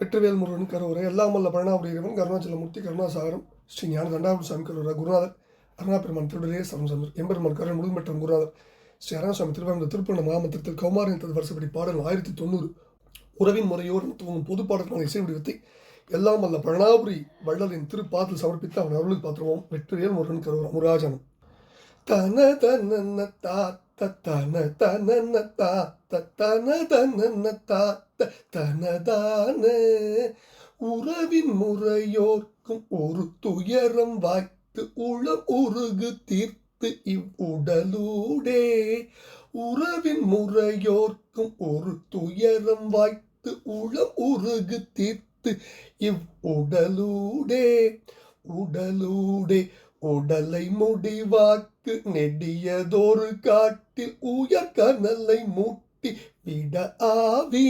வெற்றிவேல் முருகன் கருவறை எல்லாமல்ல பழனாபுரியவன் கருணாச்சலமூர்த்தி கருணாசாகரம் ஸ்ரீ ஞான தண்டாபுரி சாமி கருவரா குருநாதர் அருணாபெருமான் திருடரே சரம் எம்பெருமான் கருணை முழுமற்றம் குருநாதர். ஸ்ரீ அருணாசாமி திருவாரூர் திருப்பண்ண கௌமாரின் தது வருஷப்படி பாடல் ஆயிரத்தி தொண்ணூறு. உறவின் முறையோடு துவங்கும் பொது பாடல்கள் இசை வடிவத்தை எல்லாம் அல்ல பழனாபுரி வள்ளலின் திருப்பாத்தில் சமர்ப்பித்து அவன் அருளுக்கு பாத்திரமும் வெற்றிவேல் முருகன் கருவரா முருகாஜனம் தன தன தா தன தன தா தன தனதான உறவின் முறையோர்க்கும் ஒரு துயரம் வாய்த்து உளம் உருகு தீர்த்து இவ்வுடலூடே உறவின் முறையோர்க்கும் ஒரு துயரம் வாய்த்து உளம் உருகு தீர்த்து இவ்வுடலூடே உடலூடே உடலை முடிவாக்கு நெடியதொரு காட்டில் உயர் கனலை மூட்டி விட ஆவி.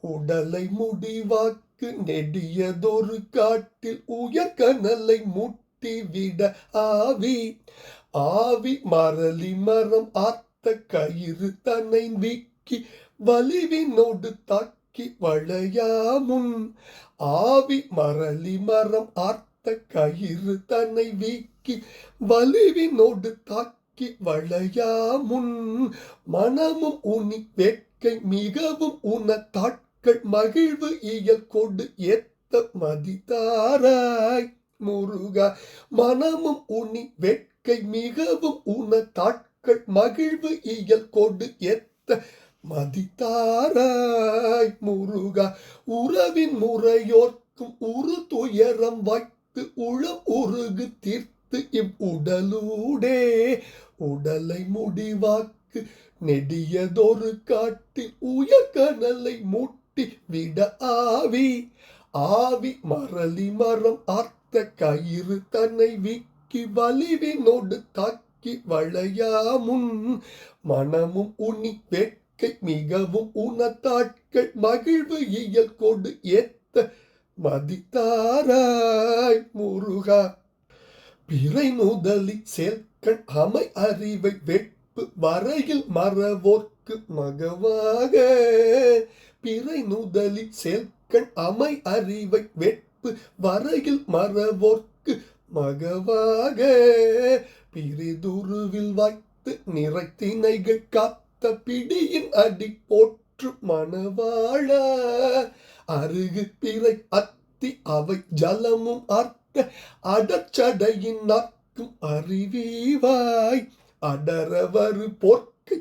உடலை முடிவாக்கு நெடியதொரு காட்டில் உயர் கனலை மூட்டி விட ஆவி. ஆவி மரளி மரம் ஆத்த கயிறு தன்னை வீக்கி வலிவினோடு தாக்கி வளையாமுன். ஆவி மரளி மரம் ஆத்த ஆர்த்த கயிறு தன்னை வீக்கி வலிவினோடு தாக்கி வளையாமுன் மனமும் உனி வேட்கை மிகவும் உன தாட்கள் மகிழ்வு இயல் கொடு ஏத்த மதித்தாராய் முருகா மனமும் உனி வேட்கை மிகவும் உன தாட்கள் மகிழ்வு இயல் கொடு ஏத்த மதித்தாராய் முருகா உறவின் முறையோர்க்கும் உரு துயரம் வாய் வைத்து உள உருகு தீர்த்து இவ் உடலூடே. உடலை முடிவாக்கு நெடியதொரு காட்டில் உயர்கனலை மூட்டி விட ஆவி. ஆவி மரளி மரம் ஆர்த்த கயிறு தன்னை விக்கி வலிவினோடு தாக்கி வளையாமுன் மனமும் உனி வேட்கை மிகவும் உனத்தாட்கள் மகிழ்வு இயல் கொடு ஏத்த மதித்தாராய் முருகா. பிறை முதலி சேர்க்கண் அமை அறிவை வெட்பு வரையில் மறவோர்க்கு மகவாக. பிறை முதலி சேர்க்கண் அமை அறிவை வெட்பு வரையில் மறவோர்க்கு மகவாக. பிரிதுருவில் வாய்த்து நிறைத்தினைகள் காத்த பிடியின் அடி போற்று மணவாழ அருகு பிறை அத்தி அவை ஜலமும் அர்த்த அடச்சடையின் நற்கும் அறிவீவாய் அடரவரு போர்க்கை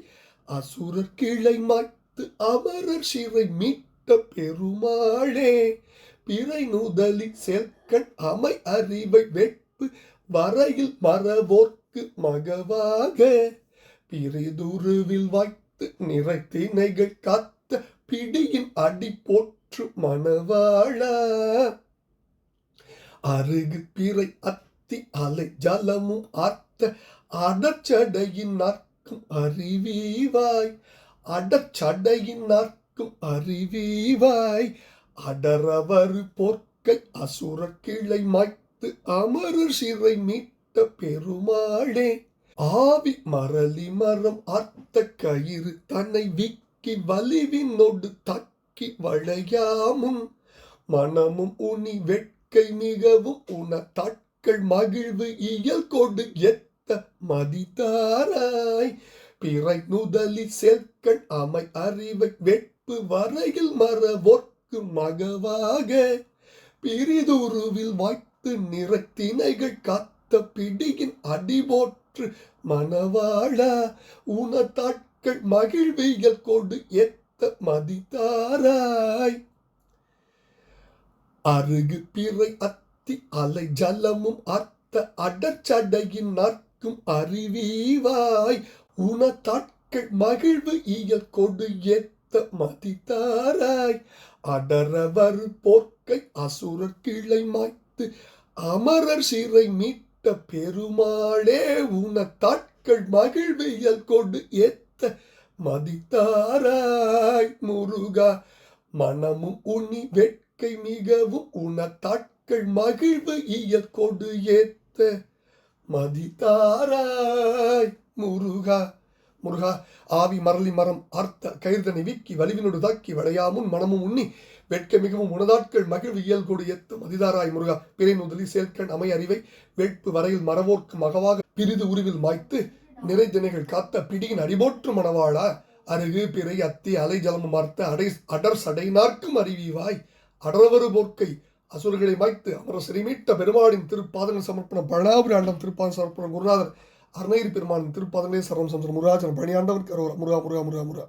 அசுரர் கிளை மாய்த்து அமரர் சிறை மீட்ட பெருமாளே. பிறை நுதலி செல்கண் அமை அறிவை வெட்பு வரையில் மறவோர்க்கு மகவாக. பிரிதுருவில் வாய்த்து நிறைத்தினைகள் காத்த பிடியின் அடி போற்று மணவாழ அருகு பிறை அத்தி அலை ஜலமும் ஆர்த்த அடச்சடையின் நற்கும் அறிவீவாய் அடச்சடையின் நற்கும் அறிவீவாய் அடரவரு போர்க்கை அசுர கிளை மாய்த்து அமரர் சிறை மீட்ட பெருமாளே. ஆவி மரளி மரம் அர்த்த கயிறு தன்னை விக்கி வலிவினோடு தக்க வளையாமும் மனமும் உனி வெட்கை மிகவும் உன தட்கள் மகிழ்வு இயல் கொடு எத்த மதித்தாராய் பிறை நுதலி செல்கள் அமை அறிவை வெட்பு வரையில் மறவோர்க்கு மகவாக. பிரிதுருவில் வாய்த்து நிறத்தினைகள் காத்த பிடியின் அடிபோற்று மணவாழ உனத்தாட்கள் மகிழ்வியல் கொடு எத்த மதித்தாராய். அருகு பிறை அத்தி அலை ஜலமும் அத்த அடச்சடையின் நற்கும் அறிவீவாய். உனத்தாட்கள் மகிழ்வு இயல் கொடு ஏத்த மதித்தாராய். அடரவர் போர்க்கை அசுரர் கிளை மாய்த்து அமரர் சிறை மீட்ட பெருமாளே உன தாட்கள் மகிழ்வியல் கொண்டு ஏத்த மதித்தாராய் முருகா. மனமும் உனி வெட்கை மிகவும் உணத்தாட்கள் மகிழ்வு இயல் கொடு ஏத்த. மதித்தாராய் முருகா. முருகா ஆவி மரளி மரம் அர்த்த கயிர்தனை வீக்கி வலிவினோடு தாக்கி வளையாமுன் மனமும் உண்ணி வெட்க மிகவும் உணதாட்கள் மகிழ்வு இயல் கொடு எத்தும் மதிதாராய் முருகா பிறை முதலி சேர்க்கண் அமை அறிவை வேட்பு வரையில் மரவோர்க்கு மகவாக பிரிது உருவில் மாய்த்து நிறை தினைகள் காத்த பிடியின் அடிபோற்று மணவாளா அருகு பிறை அத்தி அலை ஜலமும் மர்த்த அடை அடர் சடைனார்க்கும் அறிவிவாய் அடரவரு போர்க்கை அசுரர்களை மாய்த்து அமர சிறைமீட்ட பெருமாளின் திருப்பாதங்கள் சமர்ப்பணம். பழனாபுரி ஆண்டம் திருப்பாதம் சமர்ப்பணம். குருநாதர் அருணகிரி பெருமானின் திருப்பாதங்களே சரவம் சந்திர முருகாஜன் பணியாண்டவர். முருகா முருகா முருகா முருகா.